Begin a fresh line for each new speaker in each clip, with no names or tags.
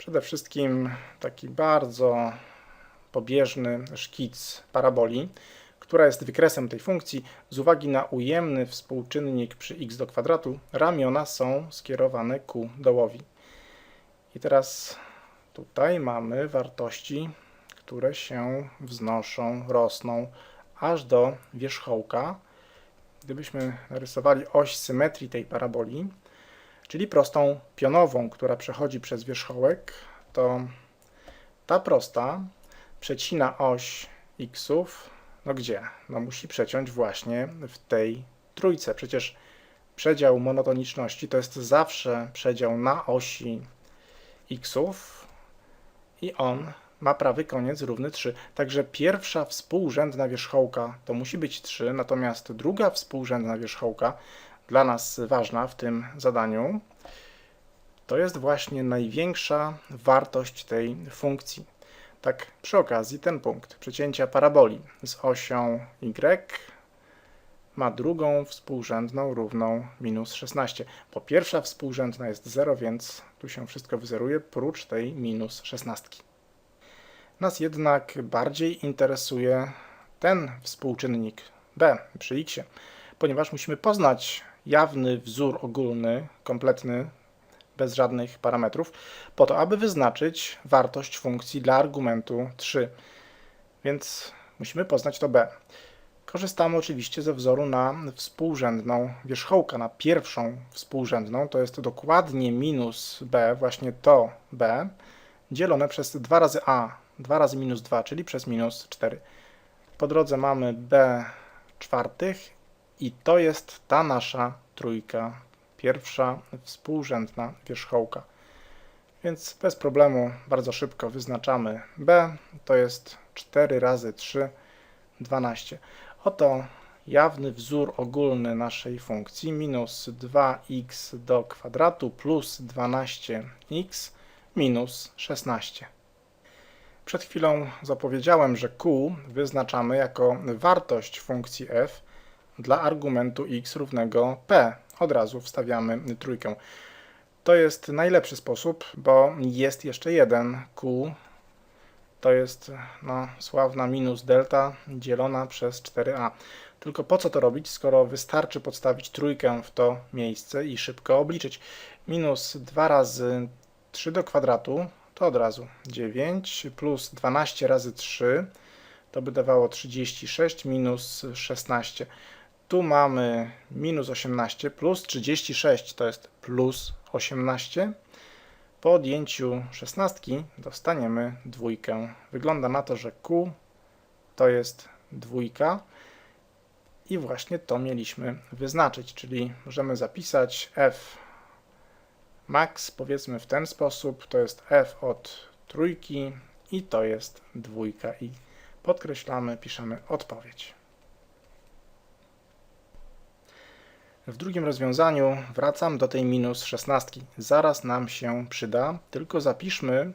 Przede wszystkim taki bardzo pobieżny szkic paraboli, która jest wykresem tej funkcji. Z uwagi na ujemny współczynnik przy x do kwadratu, ramiona są skierowane ku dołowi. I teraz tutaj mamy wartości, które się wznoszą, rosną aż do wierzchołka. Gdybyśmy narysowali oś symetrii tej paraboli, czyli prostą pionową, która przechodzi przez wierzchołek, to ta prosta przecina oś xów, no gdzie? No musi przeciąć właśnie w tej trójce. Przecież przedział monotoniczności to jest zawsze przedział na osi xów i on ma prawy koniec równy 3. Także pierwsza współrzędna wierzchołka to musi być 3, natomiast druga współrzędna wierzchołka, dla nas ważna w tym zadaniu, to jest właśnie największa wartość tej funkcji. Tak przy okazji ten punkt przecięcia paraboli z osią y ma drugą współrzędną równą minus 16, bo pierwsza współrzędna jest 0, więc tu się wszystko wyzeruje, prócz tej minus 16. Nas jednak bardziej interesuje ten współczynnik b przy x, ponieważ musimy poznać jawny wzór ogólny, kompletny, bez żadnych parametrów, po to, aby wyznaczyć wartość funkcji dla argumentu 3. Więc musimy poznać to b. Korzystamy oczywiście ze wzoru na współrzędną wierzchołka, na pierwszą współrzędną, to jest dokładnie minus b, właśnie to b, dzielone przez 2 razy a, 2 razy minus 2, czyli przez minus 4. Po drodze mamy b czwartych i to jest ta nasza trójka, pierwsza współrzędna wierzchołka. Więc bez problemu bardzo szybko wyznaczamy b, to jest 4 razy 3, 12. Oto jawny wzór ogólny naszej funkcji minus 2x do kwadratu plus 12x minus 16. Przed chwilą zapowiedziałem, że q wyznaczamy jako wartość funkcji f dla argumentu x równego p. Od razu wstawiamy trójkę. To jest najlepszy sposób, bo jest jeszcze jeden q. To jest no, sławna minus delta dzielona przez 4a. Tylko po co to robić, skoro wystarczy podstawić trójkę w to miejsce i szybko obliczyć. Minus 2 razy 3 do kwadratu to od razu 9 plus 12 razy 3 to by dawało 36 minus 16. Tu mamy minus 18 plus 36 to jest plus 18. Po odjęciu 16 dostaniemy dwójkę. Wygląda na to, że Q to jest dwójka i właśnie to mieliśmy wyznaczyć, czyli możemy zapisać f max powiedzmy w ten sposób, to jest f od trójki i to jest dwójka i podkreślamy, piszemy odpowiedź. W drugim rozwiązaniu wracam do tej minus 16. Zaraz nam się przyda, tylko zapiszmy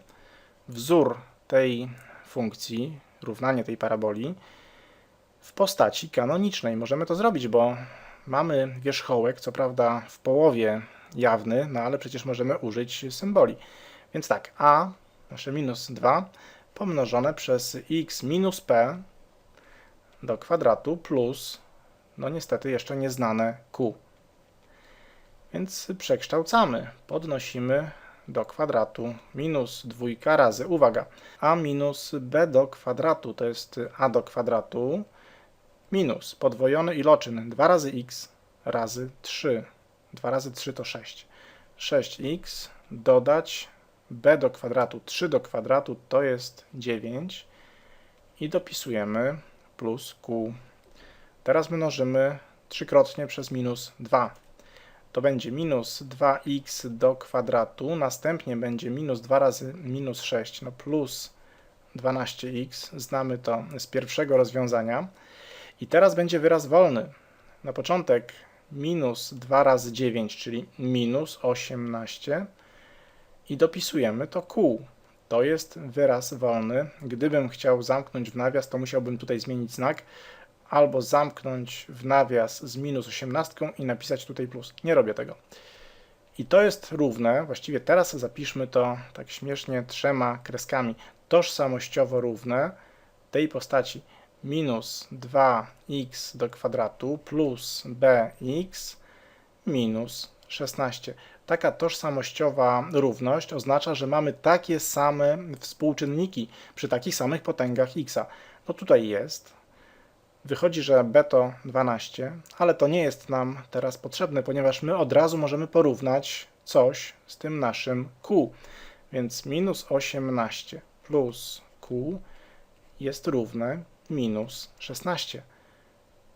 wzór tej funkcji, równanie tej paraboli w postaci kanonicznej. Możemy to zrobić, bo mamy wierzchołek, co prawda w połowie jawny, no ale przecież możemy użyć symboli. Więc tak, a, nasze minus 2, pomnożone przez x minus p do kwadratu plus, no niestety jeszcze nieznane q. Więc przekształcamy, podnosimy do kwadratu minus dwójka razy, uwaga, a minus b do kwadratu to jest a do kwadratu minus podwojony iloczyn 2 razy x razy 3. 2 razy 3 to 6. 6x dodać b do kwadratu 3 do kwadratu to jest 9 i dopisujemy plus q. Teraz mnożymy trzykrotnie przez minus 2 to będzie minus 2x do kwadratu, następnie będzie minus 2 razy minus 6, no plus 12x, znamy to z pierwszego rozwiązania. I teraz będzie wyraz wolny. Na początek minus 2 razy 9, czyli minus 18 i dopisujemy to q. To jest wyraz wolny. Gdybym chciał zamknąć w nawias, to musiałbym tutaj zmienić znak, albo zamknąć w nawias z minus 18 i napisać tutaj plus. Nie robię tego. I to jest równe, właściwie teraz zapiszmy to tak śmiesznie trzema kreskami, tożsamościowo równe tej postaci minus 2x do kwadratu plus bx minus 16. Taka tożsamościowa równość oznacza, że mamy takie same współczynniki przy takich samych potęgach x. No tutaj jest. Wychodzi, że b to 12, ale to nie jest nam teraz potrzebne, ponieważ my od razu możemy porównać coś z tym naszym q. Więc minus 18 plus q jest równe minus 16.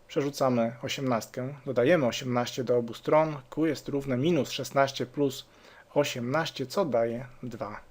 Przerzucamy 18, dodajemy 18 do obu stron. Q jest równe minus 16 plus 18, co daje 2.